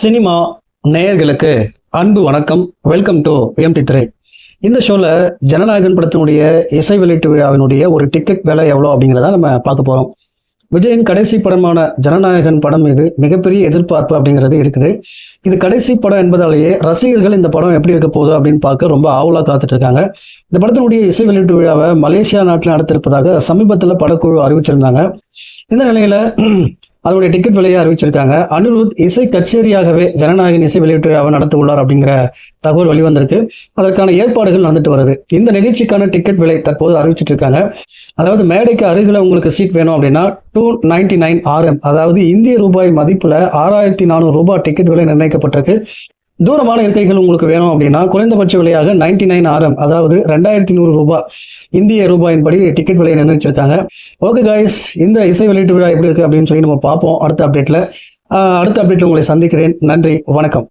Cinema நேயர்களுக்கு அன்பு வணக்கம். வெல்கம் டு எம்டி திரை இந்த ஷோவில் ஜனநாயகன் படத்தினுடைய இசை வெளியீட்டு விழாவினுடைய ஒரு டிக்கெட் விலை எவ்வளோ அப்படிங்கிறத நம்ம பார்க்க போகிறோம் விஜயின் கடைசி படமான ஜனநாயகன் படம் மீது மிகப்பெரிய எதிர்பார்ப்பு அப்படிங்கிறது இருக்குது. இது கடைசி படம் என்பதாலேயே ரசிகர்கள் இந்த படம் எப்படி இருக்க போகுது அப்படின்னு பார்க்க ரொம்ப ஆவலாக காத்துட்டு இருக்காங்க. இந்த படத்தினுடைய இசை வெளியீட்டு விழாவை மலேசியா நாட்டில் நடத்திருப்பதாக சமீபத்தில் படக்குழு அறிவிச்சிருந்தாங்க. இந்த நிலையில் அதனுடைய டிக்கெட் விலையை அறிவிச்சிருக்காங்க. அனிருத் இசை கச்சேரியாகவே ஜனநாயகன் இசை வெளியீட்டு விழாவை நடத்த உள்ளார் அப்படிங்கிற தகவல் வெளிவந்திருக்கு. அதற்கான ஏற்பாடுகள் நடந்துட்டு வருது. இந்த நிகழ்ச்சிக்கான டிக்கெட் விலை தற்போது அறிவிச்சிட்டு இருக்காங்க அதாவது மேடைக்கு அருகில் உங்களுக்கு சீட் வேணும் அப்படின்னா டூ நைன்டி நைன் ஆர்எம் அதாவது இந்திய ரூபாய் மதிப்பில் ஆறாயிரத்தி நானூறு ரூபாய் டிக்கெட் விலை நிர்ணயிக்கப்பட்டிருக்கு. தூரமான இருக்கைகள் உங்களுக்கு வேணும் அப்படின்னா குறைந்தபட்ச விலையாக நைன்டி நைன் ஆர்எம் அதாவது ரெண்டாயிரத்தி நூறு ரூபாய் இந்திய ரூபாயின்படி டிக்கெட் விலையை நிர்ணயிச்சிருக்காங்க. ஓகே காய்ஸ் இந்த இசை வெளியீட்டு விழா எப்படி இருக்கு அப்படின்னு சொல்லி நம்ம பார்ப்போம். அடுத்த அப்டேட்ல அடுத்த அப்டேட்ல உங்களை சந்திக்கிறேன். நன்றி வணக்கம்.